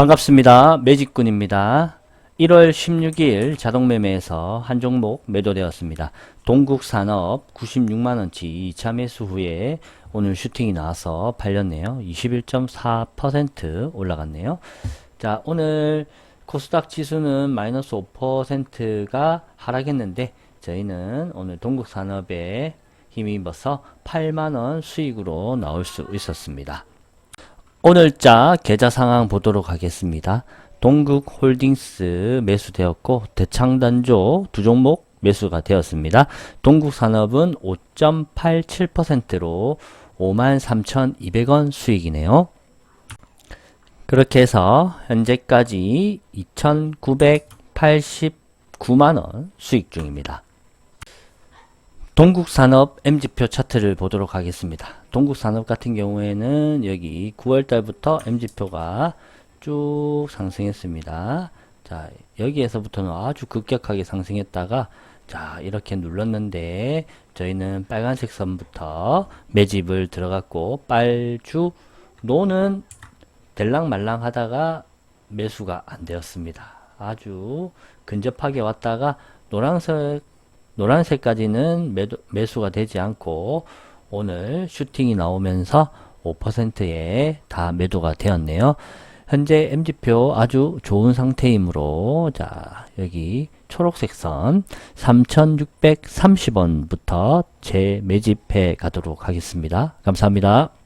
반갑습니다. 매직군입니다. 1월 16일 자동매매에서 한 종목 매도되었습니다. 동국산업 96만원치 2차 매수 후에 오늘 슈팅이 나와서 팔렸네요. 21.4% 올라갔네요. 자, 오늘 코스닥 지수는 마이너스 5%가 하락했는데 저희는 오늘 동국산업에 힘입어서 8만원 수익으로 나올 수 있었습니다. 오늘자 계좌 상황 보도록 하겠습니다. 동국홀딩스 매수되었고 대창단조 두 종목 매수가 되었습니다. 동국산업은 5.87%로 53,200원 수익이네요. 그렇게 해서 현재까지 2,989만원 수익 중입니다. 동국산업 MG표 차트를 보도록 하겠습니다. 동국산업 같은 경우에는 여기 9월달부터 MG표가 쭉 상승했습니다. 자, 여기에서부터는 아주 급격하게 상승했다가 자, 이렇게 눌렀는데 저희는 빨간색 선부터 매집을 들어갔고 빨주 노는 될랑말랑 하다가 매수가 안 되었습니다. 아주 근접하게 왔다가 노란색 노란색까지는 매도, 매수가 되지 않고 오늘 슈팅이 나오면서 5%에 다 매도가 되었네요. 현재 MG표 아주 좋은 상태이므로 자 여기 초록색 선 3630원부터 재매집해 가도록 하겠습니다. 감사합니다.